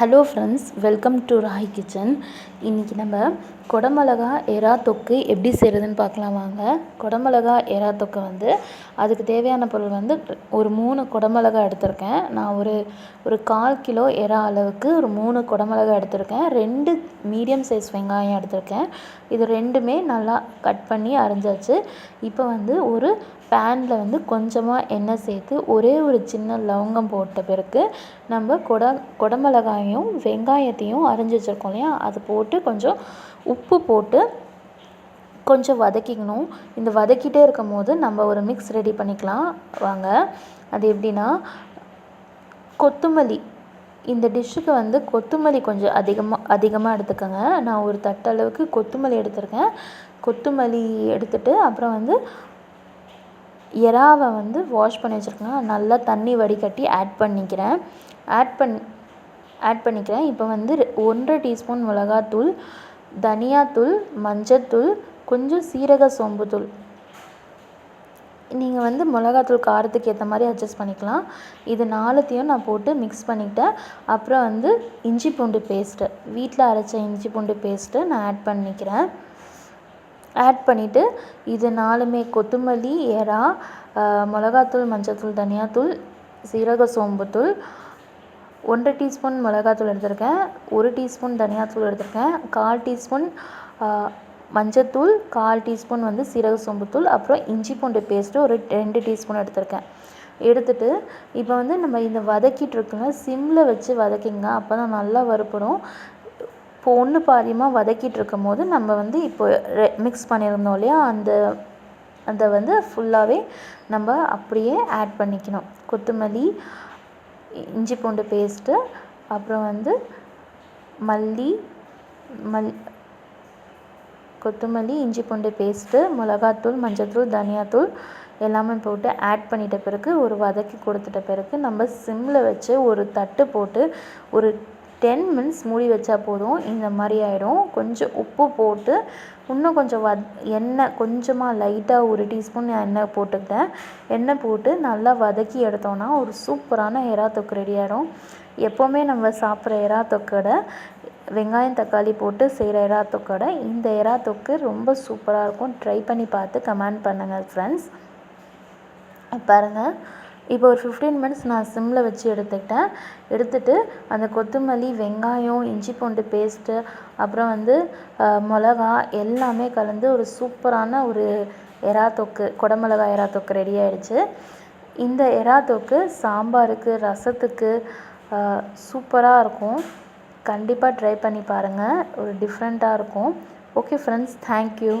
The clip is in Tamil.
Hello friends welcome to Rai kitchen இன்றைக்கி நம்ம குடமிளகா எறா தொக்கு எப்படி செய்கிறதுன்னு பார்க்கலாம் வாங்க. குடமிளகா எறா தொக்கு வந்து அதுக்கு தேவையான பொருள் வந்து ஒரு மூணு குடமிளகா எடுத்திருக்கேன். நான் ஒரு ஒரு கால் கிலோ எறா அளவுக்கு ஒரு மூணு குடமிளகா எடுத்திருக்கேன். ரெண்டு மீடியம் சைஸ் வெங்காயம் எடுத்திருக்கேன். இது ரெண்டுமே நல்லா கட் பண்ணி அரிஞ்சாச்சு. இப்போ வந்து ஒரு பேனில் வந்து கொஞ்சமாக எண்ணெய் சேர்த்து ஒரே ஒரு சின்ன லவங்கம் போட்ட பிறகு நம்ம குட குடமிளகாயும் வெங்காயத்தையும் அரிஞ்சு வச்சுருக்கோம் இல்லையா? அது போட்டு கொஞ்சம் உப்பு போட்டு கொஞ்சம் வதக்கிக்கணும். இந்த வதக்கிட்டே இருக்கும் போது நம்ம ஒரு மிக்ஸ் ரெடி பண்ணிக்கலாம். வாங்க. அது எப்படின்னா கொத்தமல்லி. இந்த டிஷ்ஷுக்கு வந்து கொத்தமல்லி கொஞ்சம் அதிகமாக அதிகமாக எடுத்துக்கோங்க. நான் ஒரு தட்டளவுக்கு கொத்துமல்லி எடுத்திருக்கேன். கொத்துமல்லி எடுத்துட்டு அப்புறம் வந்து எறாவை வந்து வாஷ் பண்ணி வச்சுருக்கேன். நல்லா தண்ணி வடிகட்டி ஆட் பண்ணிக்கிறேன். ஆட் பண் ஆட் பண்ணிக்கிறேன். இப்போ வந்து ஒன்றரை டீஸ்பூன் மிளகாத்தூள் தனியாத்தூள் மஞ்சத்தூள் கொஞ்சம் சீரக சோம்புத்தூள். நீங்கள் வந்து மிளகாத்தூள் காரத்துக்கு ஏற்ற மாதிரி அட்ஜஸ்ட் பண்ணிக்கலாம். இது நாலுத்தையும் நான் போட்டு மிக்ஸ் பண்ணிக்கிட்டேன் அப்புறம் வந்து இஞ்சி பூண்டு பேஸ்ட்டு வீட்டில் அரைச்ச இஞ்சி பூண்டு பேஸ்ட்டு நான் ஆட் பண்ணிக்கிறேன். ஆட் பண்ணிவிட்டு இது நாலுமே கொத்தமல்லி ஏரா மிளகாத்தூள் மஞ்சத்தூள் தனியாத்தூள் சீரக சோம்புத்தூள் ஒன்றரை டீஸ்பூன் மிளகாத்தூள் எடுத்திருக்கேன் ஒரு டீஸ்பூன் தனியாத்தூள் எடுத்திருக்கேன் கால் டீஸ்பூன் மஞ்சத்தூள் கால் டீஸ்பூன் வந்து சீரக சோம்புத்தூள் அப்புறம் இஞ்சி பூண்டு பேஸ்ட்டு ஒரு ரெண்டு டீஸ்பூன் எடுத்திருக்கேன். எடுத்துட்டு இப்போ வந்து நம்ம இந்த வதக்கிட்டு இருக்கோங்க சிம்மில் வச்சு வதக்கிங்க அப்போ தான் நல்லா வறுப்படும் இப்போ ஒன்று பாரியமாக வதக்கிட்டு இருக்கும் போது நம்ம வந்து இப்போ மிக்ஸ் பண்ணியிருந்தோம் இல்லையா அந்த அதை வந்து ஃபுல்லாகவே நம்ம அப்படியே ஆட் பண்ணிக்கணும். கொத்தமல்லி இஞ்சி பூண்டு பேஸ்ட்டு அப்புறம் வந்து மல்லி மல் கொத்தமல்லி இஞ்சி பூண்டு பேஸ்ட்டு மிளகாத்தூள் மஞ்சத்தூள் தனியாத்தூள் எல்லாமே போட்டு ஆட் பண்ணிட்ட பிறகு ஒரு வதக்கி கொடுத்துட்ட பிறகு நம்ம சிம்மில் வச்சு ஒரு தட்டு போட்டு ஒரு டென் மினிட்ஸ் மூடி வச்சா போதும். இந்த மாதிரி ஆகிடும் கொஞ்சம் உப்பு போட்டு இன்னும் கொஞ்சம் வத் எண்ணெய் கொஞ்சமாக லைட்டாக ஒரு டீஸ்பூன் எண்ணெய் போட்டுக்கிட்டேன். எண்ணெய் போட்டு நல்லா வதக்கி எடுத்தோன்னா ஒரு சூப்பரான எறா தொக்கு ரெடி ஆகிடும் எப்போவுமே நம்ம சாப்பிட்ற எறா தொக்கடை வெங்காயம் தக்காளி போட்டு செய்கிற எறா தொக்கடை இந்த எறா தொக்கு ரொம்ப சூப்பராக இருக்கும். ட்ரை பண்ணி பார்த்து கமெண்ட் பண்ணுங்கள் ஃப்ரெண்ட்ஸ் பாருங்கள் இப்போ ஒரு ஃபிஃப்டீன் மினிட்ஸ் நான் சிம்மில் வச்சு எடுத்துக்கிட்டேன். எடுத்துட்டு அந்த கொத்தமல்லி வெங்காயம் இஞ்சி பூண்டு பேஸ்ட்டு அப்புறம் வந்து மிளகா எல்லாமே கலந்து ஒரு சூப்பரான ஒரு எறா தொக்கு குடமிளகா எறா தொக்கு ரெடி ஆகிடுச்சு இந்த எறா தொக்கு சாம்பாருக்கு ரசத்துக்கு சூப்பராக இருக்கும். கண்டிப்பாக ட்ரை பண்ணி பாருங்கள் ஒரு டிஃப்ரெண்ட்டாக இருக்கும். Okay friends thank you